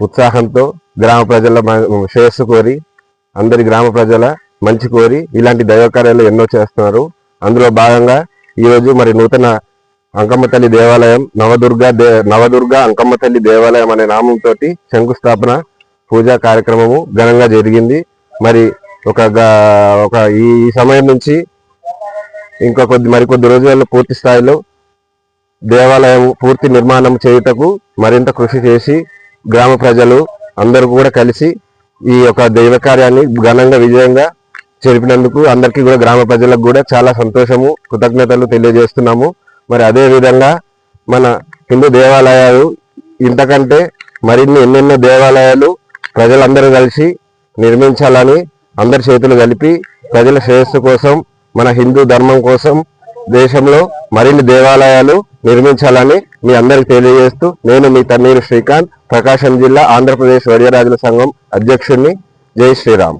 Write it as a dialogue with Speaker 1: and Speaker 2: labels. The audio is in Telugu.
Speaker 1: ఉత్సాహంతో గ్రామ ప్రజల మ- శ్రేయస్సు కోరి అందరి గ్రామ ప్రజల మంచి కోరి ఇలాంటి దైవ కార్యాలు ఎన్నో చేస్తున్నారు. అందులో భాగంగా ఈరోజు మరి నూతన అంకమ్మ తల్లి దేవాలయం నవదుర్గ దే నవదుర్గ అంకమ్మ తల్లి దేవాలయం అనే నామంతో శంకుస్థాపన పూజా కార్యక్రమము ఘనంగా జరిగింది. మరి ఒక గా- ఒక ఈ సమయం నుంచి ఇంకా కొద్ది మరికొద్ది రోజుల్లో పూర్తి స్థాయిలో దేవాలయం పూర్తి నిర్మాణం చేయుటకు మరింత కృషి చేసి గ్రామ ప్రజలు అందరూ కూడా కలిసి ఈ యొక్క దైవ కార్యాన్ని ఘనంగా విజయంగా జరిపినందుకు అందరికీ కూడా గ్రామ ప్రజలకు కూడా చాలా సంతోషము కృతజ్ఞతలు తెలియజేస్తున్నాము. మరి అదే విధంగా మన హిందూ దేవాలయాలు ఇంతకంటే మరిన్ని ఎన్నెన్నో దేవాలయాలు ప్రజలందరూ కలిసి నిర్మించాలని అందరి చేతులు కలిపి ప్రజల శ్రేయస్సు కోసం మన హిందూ ధర్మం కోసం దేశంలో మరిన్ని దేవాలయాలు నిర్మించాలని మీ అందరికి తెలియజేస్తూ నేను మీ తన్నీరు శ్రీకాంత్ ప్రకాశం జిల్లా ఆంధ్రప్రదేశ్ వడియరాజుల సంఘం అధ్యక్షుడిని. జై శ్రీరామ్.